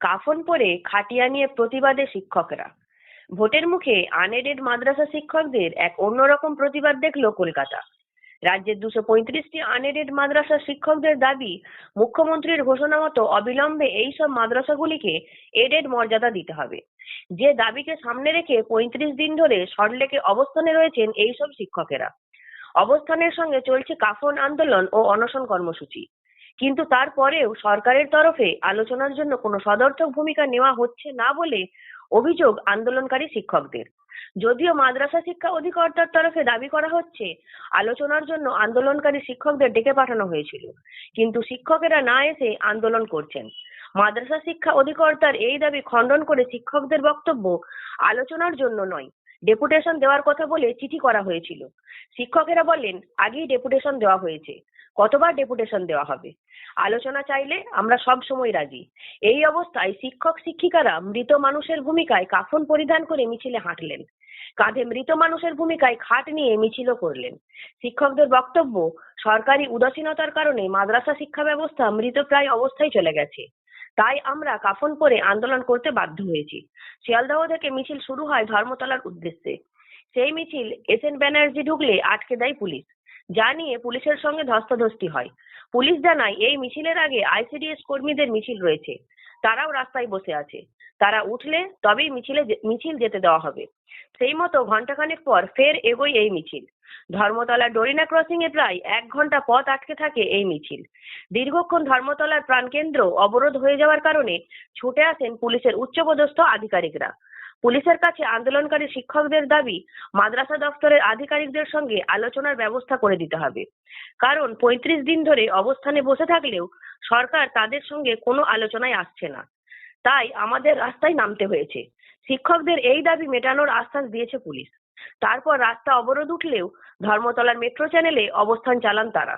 কাফন পরে খাটিয়া নিয়ে প্রতিবাদে শিক্ষকরা। ভোটের মুখে আনএডেড মাদ্রাসা শিক্ষকদের এক অন্যরকম প্রতিবাদ দেখল কলকাতা। রাজ্যের দুশো পঁয়ত্রিশটি আনএডেড মাদ্রাসা শিক্ষকদের দাবি, মুখ্যমন্ত্রীর ঘোষণা মতো অবিলম্বে এই সব মাদ্রাসাগুলিকে এডেড মর্যাদা দিতে হবে। যে দাবিকে সামনে রেখে পঁয়ত্রিশ দিন ধরে সল্টলেকে অবস্থানে রয়েছেন এই সব শিক্ষকেরা। অবস্থানের সঙ্গে চলছে কাফন আন্দোলন ও অনশন কর্মসূচি। কিন্তু তারপরেও সরকারের তরফে আলোচনার জন্য কোনো সদর্থক ভূমিকা নেওয়া হচ্ছে না বলে অভিযোগ আন্দোলনকারী শিক্ষকদের। যদিও মাদ্রাসা শিক্ষা অধিকর্তার তরফে দাবি করা হচ্ছে, আলোচনার জন্য আন্দোলনকারী শিক্ষকদের ডেকে পাঠানো হয়েছিল, কিন্তু শিক্ষকেরা না এসে আন্দোলন করছেন। মাদ্রাসা শিক্ষা অধিকর্তার এই দাবি খণ্ডন করে শিক্ষকদের বক্তব্য আলোচনার জন্য নয় ডেপুটেশন দেওয়ার কথা বলে চিঠি করা হয়েছিল। শিক্ষকেরা বলেন আগেই ডেপুটেশন দেওয়া হয়েছে। কতবার ডেপুটেশন দেওয়া হবে? আলোচনা চাইলে আমরা সব সময় রাজি। এই অবস্থায় শিক্ষক, শিক্ষিকারা মৃত মানুষের ভূমিকায় কাফন পরিধান করে মিছিলে হাঁটলেন। কাঁধে মৃত মানুষের ভূমিকায় খাট নিয়ে মিছিলও করলেন। শিক্ষকদের বক্তব্য, সরকারি উদাসীনতার কারণে মাদ্রাসা শিক্ষা ব্যবস্থা মৃতপ্রায় অবস্থায় চলে গেছে। তাই আমরা কাফন পরে আন্দোলন করতে বাধ্য হয়েছি। শিয়ালদহ থেকে মিছিল শুরু হয় ধর্মতলার উদ্দেশ্যে। সেই মিছিল এস এন ব্যানার্জি ঢুকলে আটকে দেয় পুলিশ, যা নিয়ে পুলিশের সঙ্গে ধস্তাধস্তি হয়। পুলিশ জানায়, এই মিছিলের আগে আইসিডিএস কর্মীদের মিছিল রয়েছে। তারাও রাস্তায় বসে আছে। তারা উঠলে তবেই মিছিলে মিছিল যেতে দেওয়া হবে। সেই মতো ঘন্টাখানেক পর ফের এগোয় এই মিছিল। ধর্মতলা ডোরিনা ক্রসিং এ প্রায় এক ঘণ্টা পথ আটকে থাকে এই মিছিল। দীর্ঘক্ষণ ধর্মতলার প্রাণকেন্দ্র অবরোধ হয়ে যাওয়ার কারণে ছুটে আসেন পুলিশের উচ্চপদস্থ আধিকারিকরা। পুলিশের কাছে আন্দোলনকারী শিক্ষকদের দাবি, মাদ্রাসা দপ্তরের আধিকারিকদের সঙ্গে আলোচনার ব্যবস্থা করে দিতে হবে। কারণ পঁয়ত্রিশ দিন ধরে অবস্থানে বসে থাকলেও সরকার তাদের সঙ্গে কোনো আলোচনায় আসছে না। তাই আমাদের রাস্তায় নামতে হয়েছে। শিক্ষকদের এই দাবি মেটানোর আশ্বাস দিয়েছে পুলিশ। তারপর রাস্তা অবরোধ উঠলেও ধর্মতলার মেট্রো চ্যানেলে অবস্থান চালান তারা।